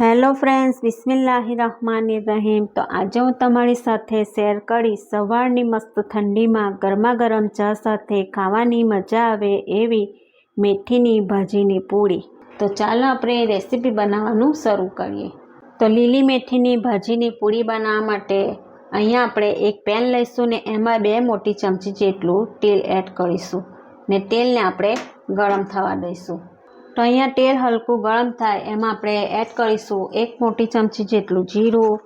Hello friends બિસ્મિલ્લાહિ રહમાન રહીમ તો આજે હું તમારી સાથે શેર કરીશ, સવારની મસ્ત ઠંડીમાં ગરમા ગરમ ચા સાથે ખાવાની મજા આવે એવી મેથીની ભાજીની પૂરી. તો ચાલો આપણે રેસીપી બનાવવાનું શરૂ કરીએ. તો લીલી મેથીની ભાજીની પૂરી બનાવવા માટે અહીંયા આપણે એક પેન લઈશું ને એમાં બે મોટી ચમચી જેટલું તેલ એડ કરીશું ને તેલને આપણે ગરમ થવા દઈશું. તો અહીંયા તેલ હલકું ગરમ થાય, એમાં આપણે એડ કરીશું એક મોટી ચમચી જેટલું જીરું,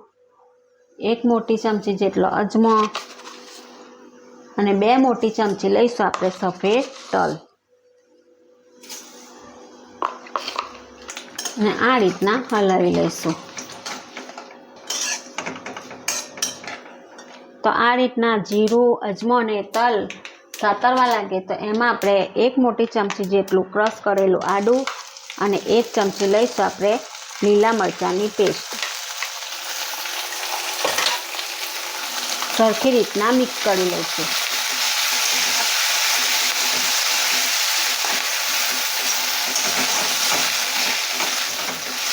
એક મોટી ચમચી જેટલો અજમો અને બે મોટી ચમચી લઈશું આપણે સફેદ તલ. અને આ રીતના હલાવી લઈશું. તો આ રીતના જીરું, અજમો અને તલ સાતરવા લાગે તો એમાં આપણે એક મોટી ચમચી જેટલું ક્રશ કરેલું આડું અને એક ચમચી લઈશું આપણે લીલા મરચાંની પેસ્ટ સરખી રીતના મિક્સ કરી લઈશું.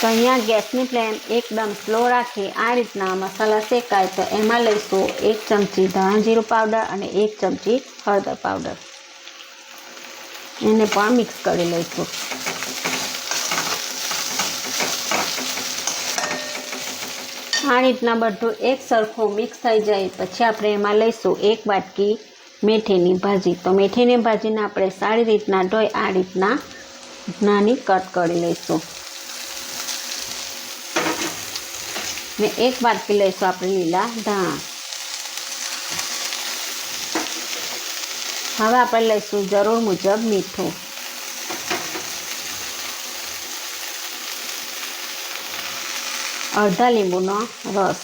તો અહીંયા ગેસની ફ્લેમ એકદમ સ્લો રાખી આ રીતના મસાલા શેકાય તો એમાં લઈશું એક ચમચી ધાણા જીરું પાવડર અને એક ચમચી હળદર પાવડર. એને પણ મિક્સ કરી લઈશું. આ રીતના બધું એક સરખું મિક્સ થઈ જાય પછી આપણે એમાં લઈશું એક વાટકી મેથીની ભાજી. તો મેથીની ભાજીને આપણે સારી રીતના ધોઈ આ રીતના નાની કટ કરી લઈશું. ને એક વાટકી લઈશું આપણે લીલા ધાણા. હવે આપણે લઈશું જરૂર મુજબ મીઠું. અડધા લીંબુનો રસ.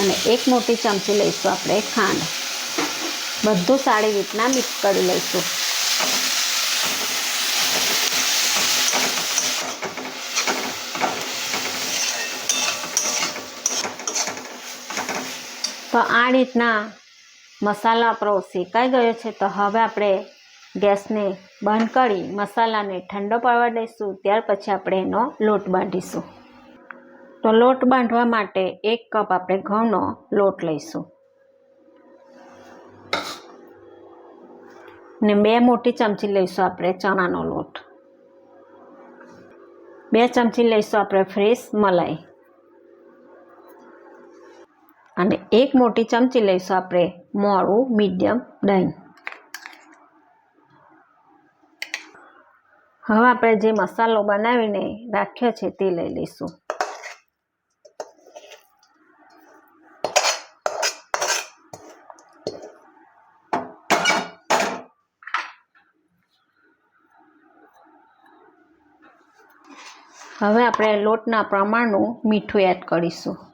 અને એક મોટી ચમચી લઈશું આપણે ખાંડ. બધું સારી રીતના મિક્સ કરી લઈશું. તો આ રીતના મસાલા આપણો શેકાઈ ગયો છે. તો હવે આપણે ગેસને બંધ કરી મસાલાને ઠંડો પાડવા દઈશું. ત્યાર પછી આપણે એનો લોટ બાંધીશું. તો લોટ બાંધવા માટે એક કપ આપણે ઘઉંનો લોટ લઈશું. ને બે મોટી ચમચી લઈશું આપણે ચણાનો લોટ. બે ચમચી લઈશું આપણે ફ્રેશ મલાઈ. અને એક મોટી ચમચી લઈશું આપણે મોળું, મીડિયમ, દહીં. હવે આપણે જે મસાલો બનાવીને રાખ્યો છે તે લઈ લઈશું. હવે આપણે લોટના પ્રમાણનું મીઠું એડ કરીશું.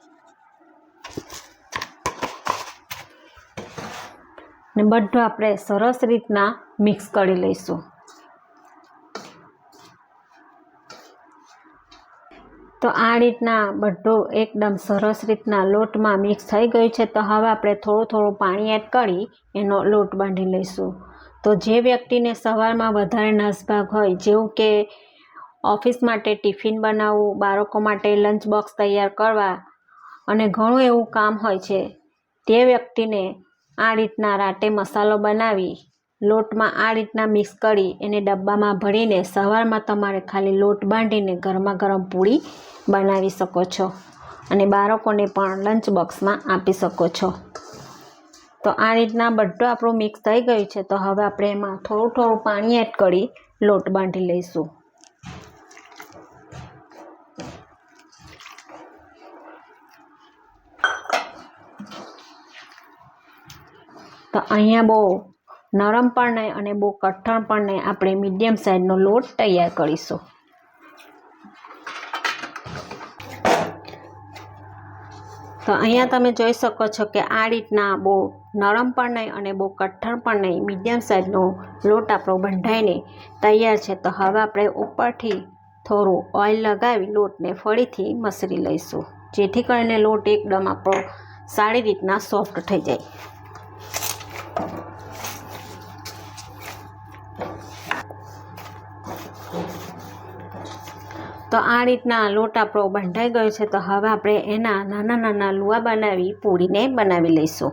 ને બધું આપણે સરસ રીતના મિક્સ કરી લઈશું. તો આ રીતના બધું એકદમ સરસ રીતના લોટમાં મિક્સ થઈ ગયું છે. તો હવે આપણે થોડું થોડું પાણી એડ કરી એનો લોટ બાંધી લઈશું. તો જે વ્યક્તિને સવારમાં વધારે નસભાગ હોય, જેવું કે ઓફિસ માટે ટિફિન બનાવવું, બાળકો માટે લંચ બોક્સ તૈયાર કરવા અને ઘણું એવું કામ હોય છે, તે વ્યક્તિને આ રીતના રાતે મસાલો બનાવી, લોટમાં આ રીતના મિક્સ કરી એને ડબ્બામાં ભરીને સવારમાં તમારે ખાલી લોટ બાંધીને ગરમા ગરમ પૂરી બનાવી શકો છો અને બાળકોને પણ લંચ બોક્સમાં આપી શકો છો. તો આ રીતના બધું આપણું મિક્સ થઈ ગયું છે, તો હવે આપણે એમાં થોડું થોડું પાણી એડ કરી લોટ બાંધી લઈશું. તો અહીંયા બહુ નરમ પણ નહીં અને બહુ કઠણ પણ નહીં. આપણે મીડિયમ સાઈઝનો લોટ તૈયાર કરીશું. તો અહીંયા તમે જોઈ શકો છો કે આ રીતના બહુ નરમ પણ નહીં અને બહુ કઠણ પણ નહીં. મીડિયમ સાઈઝનો લોટ આપણો બંધાઈને તૈયાર છે. તો હવે આપણે ઉપરથી થોડું ઓઇલ લગાવી લોટને ફરીથી મસરી લઈશું. જેથી કરીને લોટ એકદમ આપણો સારી રીતના સોફ્ટ થઈ જાય. તો આ રીતના લોટ આપણો બંધાઈ ગયો છે, તો હવે આપણે એના નાના નાના લુવા બનાવી, પૂરીને બનાવી લઈશું.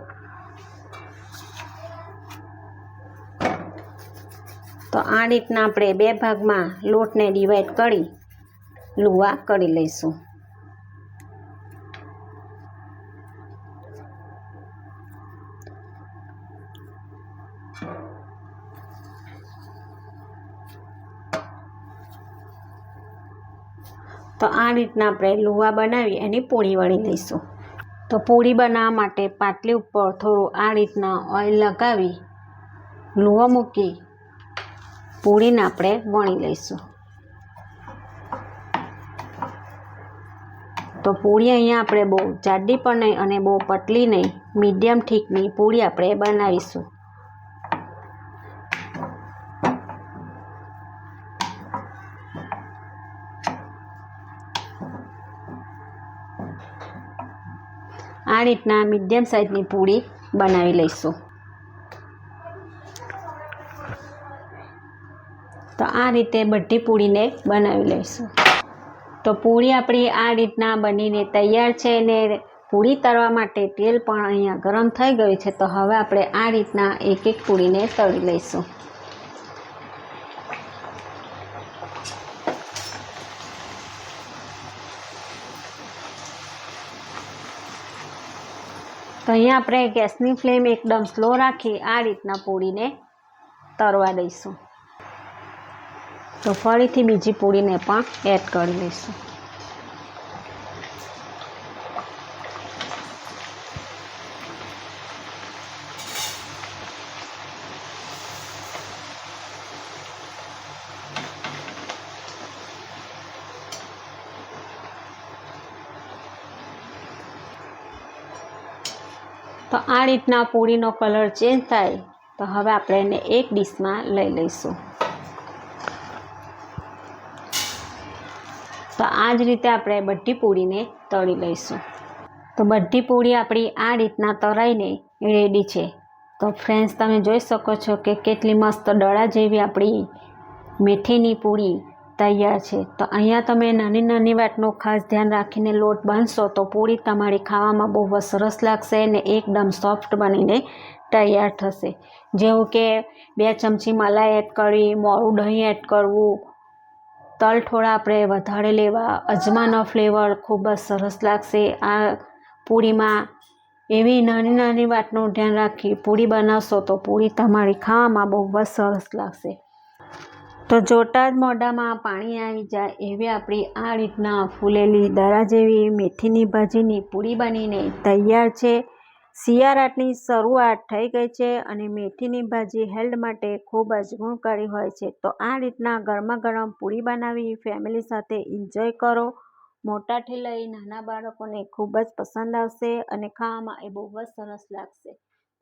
તો આ રીતના આપણે બે ભાગમાં લોટને ડિવાઈડ કરી લુવા કરી લઈશું. તો આ રીતના આપણે લુવા બનાવી એની પૂરી વળી લઈશું. તો પૂરી બનાવવા માટે પાટલી ઉપર થોડું આ રીતના ઓઇલ લગાવી લુવા મૂકી પૂરીને આપણે વણી લઈશું. તો પૂરી અહીંયા આપણે બહુ જાડી પણ નહીં અને બહુ પતલી નહીં, મીડિયમ ઠીકની પૂરી આપણે બનાવીશું. રીતના મીડિયમ સાઇઝની પૂરી બનાવી લઈશું. તો આ રીતે બધી પૂરીને બનાવી લઈશું. તો પૂરી આપણી આ રીતના બનીને તૈયાર છે અને પૂરી તળવા માટે તેલ પણ અહીંયા ગરમ થઈ ગયું છે. તો હવે આપણે આ રીતના એક એક પૂરીને તળી લઈશું. તો અહીંયા આપણે ગેસની ફ્લેમ એકદમ સ્લો રાખી આ રીતના પૂરીને તરવા દઈશું. તો ફરીથી બીજી પૂરીને પણ એડ કરી લઈશું. તો આ રીતના પૂરીનો કલર ચેન્જ થાય, તો હવે આપણે એને એક ડીશમાં લઈ લઈશું. તો આ જ રીતે આપણે બધી પૂરીને તળી લઈશું. તો બધી પૂરી આપણી આ રીતના તળાઈને રેડી છે. તો ફ્રેન્ડ્સ તમે જોઈ શકો છો કે કેટલી મસ્ત દડા જેવી આપણી મેથીની પૂરી તૈયાર છે. તો અહીંયા તમે નાની નાની વાતનું ખાસ ધ્યાન રાખીને લોટ બાંધશો તો પૂરી તમારી ખાવામાં બહુ સરસ લાગશે અને એકદમ સોફ્ટ બનીને તૈયાર થશે. જેવું કે બે ચમચી મલાઈ એડ કરવી મોડું દહીં એડ કરવું, તલ થોડા આપણે વધારે લેવા, અજમાનો ફ્લેવર ખૂબ જ સરસ લાગશે. આ પૂરીમાં એવી નાની નાની વાતનું ધ્યાન રાખી પૂરી બનાવશો તો પૂરી તમારી ખાવામાં બહુ જ સરસ લાગશે. તો જોતા જ મોઢામાં પાણી આવી જાય એવી આપણી આ રીતના ફૂલેલી દરા જેવી મેથીની ભાજીની પૂરી બનીને તૈયાર છે. શિયાળાની શરૂઆત થઈ ગઈ છે અને મેથીની ભાજી હેલ્થ માટે ખૂબ જ ગુણકારી હોય છે. તો આ રીતના ગરમા ગરમ પૂરી બનાવી ફેમિલી સાથે એન્જોય કરો. મોટાથી લઈ નાના બાળકોને ખૂબ જ પસંદ આવશે અને ખાવામાં એ બહુ જ સરસ લાગશે.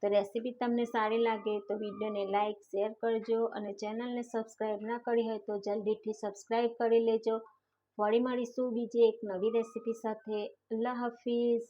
તો રેસીપી તમને સારી લાગે તો વિડીયોને લાઇક શેર કરજો અને ચેનલને સબસ્ક્રાઈબ ના કરી હોય તો જલ્દીથી સબસ્ક્રાઈબ કરી લેજો. વળી મળીશું બીજી એક નવી રેસીપી સાથે. અલ્લાહ હાફિઝ.